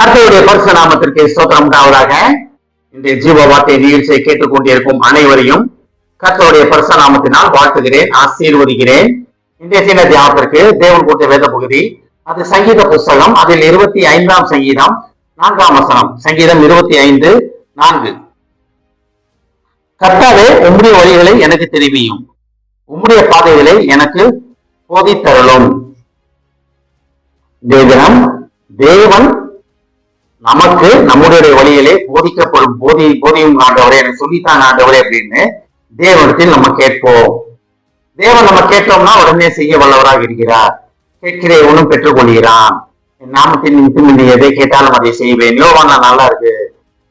கர்த்தருடைய பரிசு நாமத்திற்கு ஸ்தோத்திரம் உண்டாவதாக. இந்த ஜீவ வார்த்தை நிகழ்ச்சியை கேட்டுக்கொண்டிருக்கும் அனைவரையும் கர்த்தருடைய பரிசு நாமத்தினால் வாழ்த்துகிறேன் ஆசீர்வதிக்கிறேன். இன்றைய சின்ன தியானத்திற்கு தேவன் கூட்ட வேத பகுதி அது சங்கீத புஸ்தகம் அதில் இருபத்தி ஐந்தாம் சங்கீதம் நான்காம் வசனம் சங்கீதம் இருபத்தி ஐந்து நான்கு. கர்த்தாவே உம்முடைய வழிகளை எனக்கு தெரிவியும். உம்முடைய பாதைகளை எனக்கு போதித்தரலும் தினம் தேவன் நமக்கு நம்முடைய வழியிலே போதிக்கப்படும் போதி போதியும் ஆண்டவரே எனக்கு சொல்லித்தான் ஆண்டவரே அப்படின்னு தேவனத்தில் நம்ம கேட்போம். தேவன் நம்ம கேட்டோம்னா உடனே செய்ய வல்லவராக இருக்கிறார். கேட்கிறேவனும் ஒன்றும் பெற்றுக்கொள்கிறான். என் நாமத்தின் நிமித்தம் நீ எதை கேட்டாலும் அதை செய்வேன். யோவானா நல்லா இருக்கு.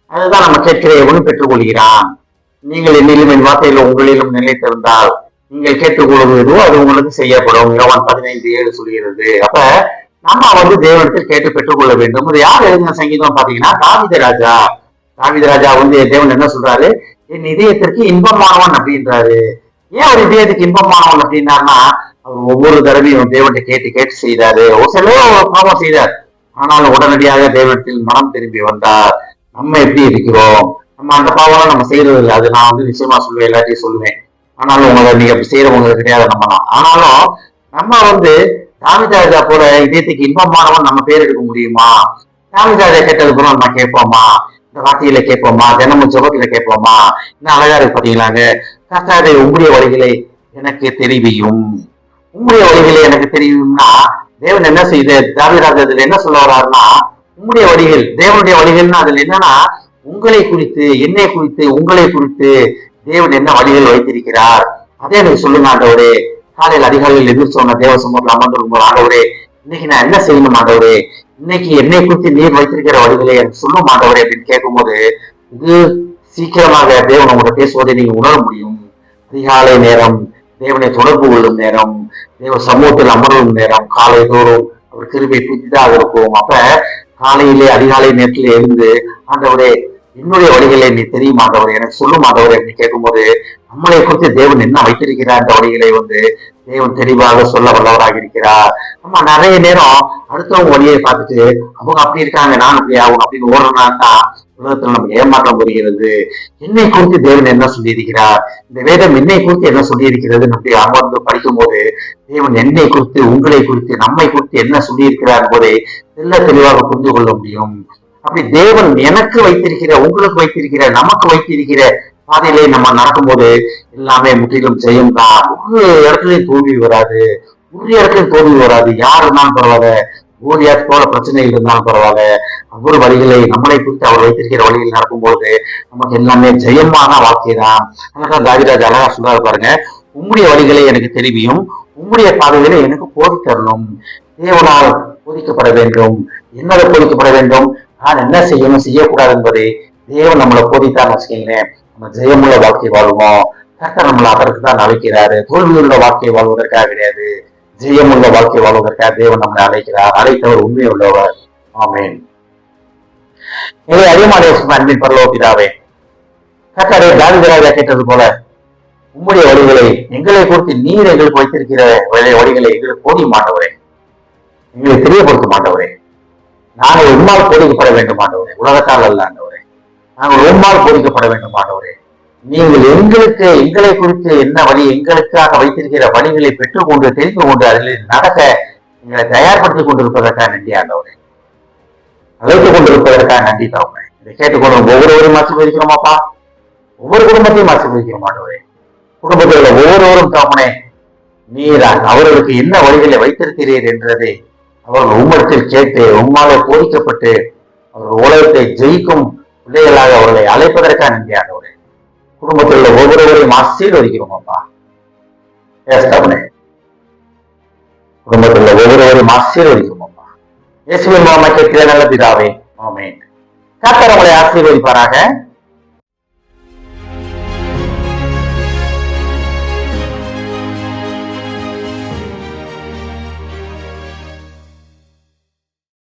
அதுதான் நம்ம கேட்கிற ஒன்றும் பெற்றுக்கொள்கிறான். நீங்கள் என்னிலும் என் வார்த்தையில் உங்களிலும் நிலைத்திருந்தால் நீங்கள் கேட்டுக்கொள்வதோ அது உங்களுக்கு செய்யப்படும். யோவான் பதினைந்து ஏழு சொல்கிறது. அப்ப நம்ம வந்து தேவனத்தில் கேட்டு பெற்றுக்கொள்ள வேண்டும். இது யார் எழுதின சங்கீதம் பாத்தீங்கன்னா தாவித ராஜா. தாவித ராஜா வந்து தேவன் என்ன சொல்றாரு? என் இதயத்திற்கு இன்பமானவன் அப்படின்றாரு. ஏன் ஒரு இதயத்துக்கு இன்பமானவன் அப்படின்னாருன்னா அவர் ஒவ்வொரு தடவையும் தேவன்கிட்ட கேட்டு கேட்டு செய்தாரு. ஒரு சில பாவம் செய்தார். ஆனாலும் உடனடியாக தேவனத்தில் மனம் திரும்பி வந்தார். நம்ம எப்படி இருக்கிறோம்? நம்ம அந்த பாவம் நம்ம செய்யறது இல்லை. அது நான் வந்து நிச்சயமா சொல்லுவேன் எல்லாத்தையும் சொல்லுவேன். ஆனாலும் உங்களை நீங்க அப்படி செய்யறவங்க கிடையாது நம்ம தான். ஆனாலும் நம்ம வந்து தாமிதாஜா போல இதயத்துக்கு இன்பமானவன் நம்ம பேர் எடுக்க முடியுமா? தாமிதாஜா கேட்டது போல நம்ம கேட்போமா? இந்த வார்த்தையில கேட்போமா? தினமும் சுகத்துல கேட்போமா? இன்னும் அழகா இருக்கு பாத்தீங்களாங்க? கர்த்தாவே உங்களுடைய வழிகளை எனக்கு தெரிவியும். உங்களுடைய வழிகளை எனக்கு தெரியும்னா தேவன் என்ன செய்து தாவிராஜா அதுல என்ன சொல்ல வர்றாருன்னா உங்களுடைய வழிகள் தேவனுடைய வழிகள்னா அதுல என்னன்னா உங்களை குறித்து என்னை குறித்து உங்களை குறித்து தேவன் என்ன வழிகள் வைத்திருக்கிறார்? அதே எனக்கு சொல்லுங்க ஆண்டவரே. காலையில் அதிகாலையில் எதிர்ச்சோன தேவ சமூகத்தில் அமர்ந்திருக்கும் ஆண்டவரே இன்னைக்கு நான் என்ன செய்யணும் ஆண்டவரே? இன்னைக்கு என்னை குறித்து நீர் வைத்திருக்கிற வழிகளை எனக்கு சொல்லும் ஆண்டவரே அப்படின்னு கேட்கும்போது இது சீக்கிரமாக தேவன் உங்களை பேசுவதை நீங்க உணர முடியும். அதிகாலை நேரம் தேவனை தொடர்பு கொள்ளும் நேரம் தேவ சமூகத்தில் அமரும் நேரம் காலை தோறும் அவர் கிருபை புதிதாக இருக்கும். அப்ப காலையிலே அதிகாலை நேரத்தில் எழுந்து ஆண்டவரே என்னுடைய வழிகளை நீ தெரியும் மாதவர். எனக்கு சொல்லும் ஆண்டவரே அப்படின்னு கேட்கும்போது நம்மளை குறித்து தேவன் என்ன வைத்திருக்கிறார் அந்த வழிகளை வந்து? தேவன் தெளிவாக சொல்ல வல்லவராக இருக்கிறார் நம்ம நிறைய நேரம் அடுத்தவங்க வழியை பார்த்துட்டு அவங்க அப்படி இருக்காங்க நான் அப்படி ஆகும் அப்படின்னு ஓடுறனா தான் உலகத்துல நம்ம ஏமாற்றம் வருகிறது. என்னை குறித்து தேவன் என்ன சொல்லியிருக்கிறார்? இந்த வேதம் என்னை குறித்து என்ன சொல்லியிருக்கிறது? அப்படி அமர்ந்து படிக்கும்போது தேவன் என்னை குறித்து உங்களை குறித்து நம்மை குறித்து என்ன சொல்லியிருக்கிறார் என்பதை தெல்ல தெளிவாக புரிந்து கொள்ள முடியும். அப்படி தேவன் எனக்கு வைத்திருக்கிற உங்களுக்கு வைத்திருக்கிற நமக்கு வைத்திருக்கிற பாதையிலே நம்ம நடக்கும்போது எல்லாமே முற்றிலும் ஜெயம் தான். ஒரு இடத்துலயும் தோல்வி வராது. ஒரு இடத்துலயும் தோல்வி வராது. யார் இருந்தாலும் பரவாயில்ல. கோலியாத் போல பிரச்சனைகள் இருந்தாலும் பரவாயில்ல. ஒவ்வொரு வழிகளை நம்மளை குறித்து அவர் வைத்திருக்கிற வழியில் நடக்கும்போது நமக்கு எல்லாமே ஜெயமான வாழ்க்கை தான். அதனால தாவிராஜ் அழகா சொல்றாரு பாருங்க. உம்முடைய வழிகளை எனக்கு தெரிவியும் உம்முடைய பாதைகளை எனக்கு போதித்தரணும். தேவனால் போதிக்கப்பட வேண்டும். என்னதை போதிக்கப்பட வேண்டும்? நான் என்ன செய்யணும் செய்யக்கூடாது என்பதை தேவன் நம்மளை போதித்தான் வச்சுக்கீங்களேன். நம்ம ஜெயமுள்ள வாழ்க்கை வாழ்வோம். கர்த்தர் நம்மளை அதற்கு தான் அழைக்கிறாரு. தோல்வியுள்ள வாழ்க்கை வாழ்வதற்காக கிடையாது. ஜெயமுள்ள வாழ்க்கை வாழ்வதற்காக தேவன் நம்மளை அழைக்கிறார். அழைத்தவர் உண்மை உள்ளவர் ஆமேன் இதை அதிகமான அன்பின் பரலோபிதாவே கர்த்தரை தாவிதராஜா கேட்டது போல உம்முடைய வழிகளை எங்களை குறித்து நீர் எங்களுக்கு வைத்திருக்கிற வழிகளை எங்களுக்கு போதி மாட்டவரே எங்களை தெரியப்படுத்த மாட்டவரே நாங்கள் உம்மால் போதிக்கப்பட வேண்டும் ஆண்டவரே. உலகத்தால் அல்ல ஆண்டவரே. நாங்கள் உம்மால் போதிக்கப்பட வேண்டும் ஆண்டவரே. நீங்கள் எங்களுக்கு எங்களை குறித்து என்ன வழி எங்களுக்காக வைத்திருக்கிற வழிகளை பெற்றுக்கொண்டு தெரிந்து கொண்டு அதில் நடக்க எங்களை தயார்படுத்திக் கொண்டிருப்பதற்காக நன்றி ஆண்டவரே. அழைத்துக் கொண்டிருப்பதற்காக நன்றி தவறேன் இதை கேட்டுக்கொண்டு ஒவ்வொருவரும் ஆசீர்வதிக்கிறோமாப்பா ஒவ்வொரு குடும்பத்தையும் ஆசீர்வதிக்கிறோம் ஆண்டவரே. குடும்பத்தில் உள்ள ஒவ்வொருவரும் தாமனே நீர் அவர்களுக்கு என்ன வழிகளை வைத்திருக்கிறீர் என்றதை அவர்கள் உம்மிடத்தில் கேட்டு உம்மாலே போதிக்கப்பட்டு அவர்கள் உலகத்தை ஜெயிக்கும் பிள்ளைகளாக அவர்களை அழைப்பதற்காக நன்றி ஆண்டவரே. குடும்பத்தில் உள்ள ஒவ்வொருவரையும் ஆசீர்வதிக்கிறோம் அப்பா. ஏஸ்தாபனே குடும்பத்தில் உள்ள ஒவ்வொருவரையும் ஆசீர்வதிக்கிறோம் அப்பா. இயேசுவின் மாமா கேட்கிற நல்ல பிதாவே ஆமென். கர்த்தர் உங்களை ஆசீர்வதிப்பாராக.